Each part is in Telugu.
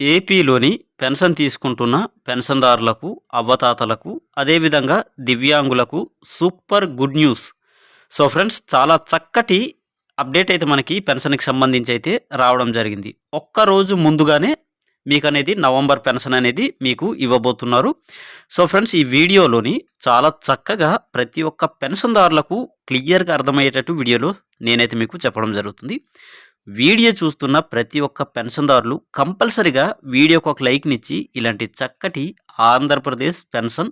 ఏపీలోని పెన్షన్ తీసుకుంటున్న పెన్షన్దారులకు అవ్వతాతలకు అదేవిధంగా దివ్యాంగులకు super good news. So friends చాలా చక్కటి అప్డేట్ అయితే మనకి పెన్షన్కి సంబంధించి అయితే రావడం జరిగింది. ఒక్క రోజు ముందుగానే మీకు అనేది నవంబర్ పెన్షన్ అనేది మీకు ఇవ్వబోతున్నారు. సో ఫ్రెండ్స్ ఈ వీడియోలోని చాలా చక్కగా ప్రతి ఒక్క పెన్షన్దారులకు క్లియర్గా అర్థమయ్యేటట్టు వీడియోలో నేనైతే మీకు చెప్పడం జరుగుతుంది. వీడియో చూస్తున్న ప్రతి ఒక్క పెన్షన్దారులు కంపల్సరిగా వీడియోకి ఒక లైక్నిచ్చి ఇలాంటి చక్కటి ఆంధ్రప్రదేశ్ పెన్షన్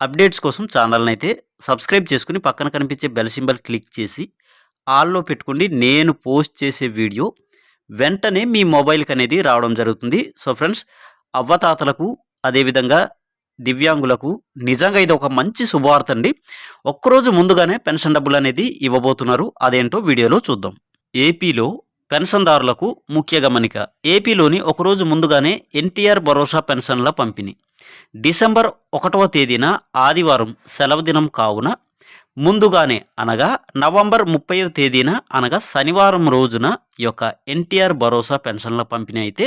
అప్డేట్స్ కోసం ఛానల్ని అయితే సబ్స్క్రైబ్ చేసుకుని పక్కన కనిపించే బెల్ సింబల్ క్లిక్ చేసి ఆల్లో పెట్టుకోండి. నేను పోస్ట్ చేసే వీడియో వెంటనే మీ మొబైల్కి అనేది రావడం జరుగుతుంది. సో ఫ్రెండ్స్ అవ్వతాతలకు అదేవిధంగా దివ్యాంగులకు నిజంగా ఇది ఒక మంచి శుభవార్త అండి. ఒక్కరోజు ముందుగానే పెన్షన్ డబ్బులు అనేది ఇవ్వబోతున్నారు. అదేంటో వీడియోలో చూద్దాం. ఏపీలో పెన్షన్దారులకు ముఖ్య గమనిక. ఏపీలోని ఒకరోజు ముందుగానే ఎన్టీఆర్ భరోసా పెన్షన్ల పంపిణీ. డిసెంబర్ ఒకటవ తేదీన ఆదివారం సెలవు దినం కావున ముందుగానే అనగా నవంబర్ ముప్పైవ తేదీన అనగా శనివారం రోజున ఈ యొక్క ఎన్టీఆర్ భరోసా పెన్షన్ల పంపిణీ అయితే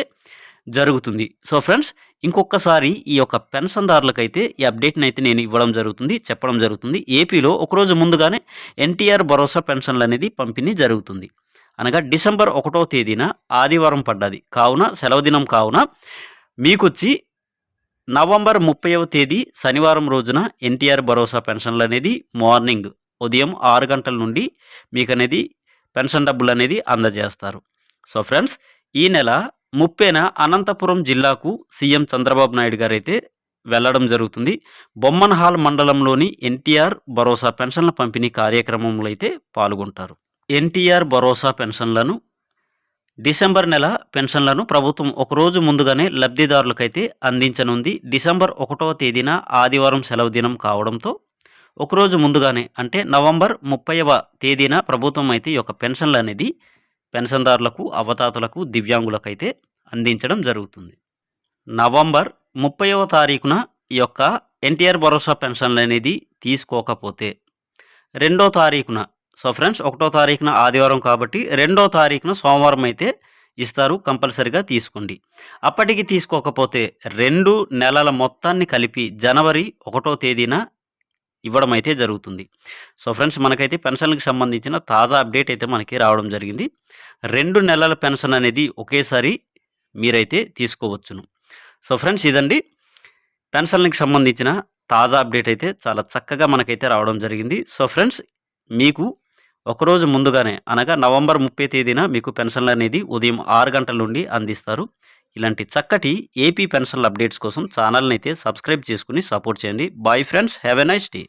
జరుగుతుంది. సో ఫ్రెండ్స్ ఇంకొకసారి ఈ యొక్క పెన్షన్దారులకైతే ఈ అప్డేట్ని అయితే నేను ఇవ్వడం జరుగుతుంది చెప్పడం జరుగుతుంది. ఏపీలో ఒకరోజు ముందుగానే ఎన్టీఆర్ భరోసా పెన్షన్లు అనేది పంపిణీ జరుగుతుంది. అనగా డిసెంబర్ ఒకటో తేదీన ఆదివారం పడ్డది. కావున సెలవు దినం కావున మీకొచ్చి నవంబర్ ముప్పైవ తేదీ శనివారం రోజున ఎన్టీఆర్ భరోసా పెన్షన్లు అనేది మార్నింగ్ ఉదయం ఆరు గంటల నుండి మీకు అనేది పెన్షన్ డబ్బులు అనేది అందజేస్తారు. సో ఫ్రెండ్స్ ఈ నెల ముప్పైన అనంతపురం జిల్లాకు సీఎం చంద్రబాబు నాయుడు గారు అయితే వెళ్ళడం జరుగుతుంది. బొమ్మన్హాల్ మండలంలోని ఎన్టీఆర్ భరోసా పెన్షన్ల పంపిణీ కార్యక్రమంలో అయితే పాల్గొంటారు. ఎన్టీఆర్ భరోసా పెన్షన్లను డిసెంబర్ నెల పెన్షన్లను ప్రభుత్వం ఒకరోజు ముందుగానే లబ్ధిదారులకైతే అందించనుంది. డిసెంబర్ ఒకటవ తేదీన ఆదివారం సెలవు దినం కావడంతో ఒకరోజు ముందుగానే అంటే నవంబర్ ముప్పైవ తేదీన ప్రభుత్వం అయితే ఈ యొక్క పెన్షన్లు అనేది పెన్షన్దారులకు అవతాతలకు దివ్యాంగులకైతే అందించడం జరుగుతుంది. నవంబర్ ముప్పైవ తారీఖున ఈ యొక్క ఎన్టీఆర్ భరోసా పెన్షన్లు అనేది తీసుకోకపోతే రెండో తారీఖున సో ఫ్రెండ్స్ ఒకటో తారీఖున ఆదివారం కాబట్టి రెండో తారీఖున సోమవారం అయితే ఇస్తారు కంపల్సరిగా తీసుకోండి. అప్పటికి తీసుకోకపోతే రెండు నెలల మొత్తాన్ని కలిపి జనవరి ఒకటో తేదీన ఇవ్వడం అయితే జరుగుతుంది. సో ఫ్రెండ్స్ మనకైతే పెన్షన్లకు సంబంధించిన తాజా అప్డేట్ అయితే మనకి రావడం జరిగింది. రెండు నెలల పెన్షన్ అనేది ఒకేసారి మీరైతే తీసుకోవచ్చును. సో ఫ్రెండ్స్ ఇదండి. పెన్షన్లకు సంబంధించిన తాజా అప్డేట్ అయితే చాలా చక్కగా మనకైతే రావడం జరిగింది. సో ఫ్రెండ్స్ మీకు ఒకరోజు ముందుగానే అనగా నవంబర్ ముప్పై తేదీన మీకు పెన్షన్లు అనేది ఉదయం ఆరు గంటల నుండి అందిస్తారు. ఇలాంటి చక్కటి ఏపీ పెన్షన్ల అప్డేట్స్ కోసం ఛానల్ని అయితే సబ్స్క్రైబ్ చేసుకుని సపోర్ట్ చేయండి. Bye friends have a nice day.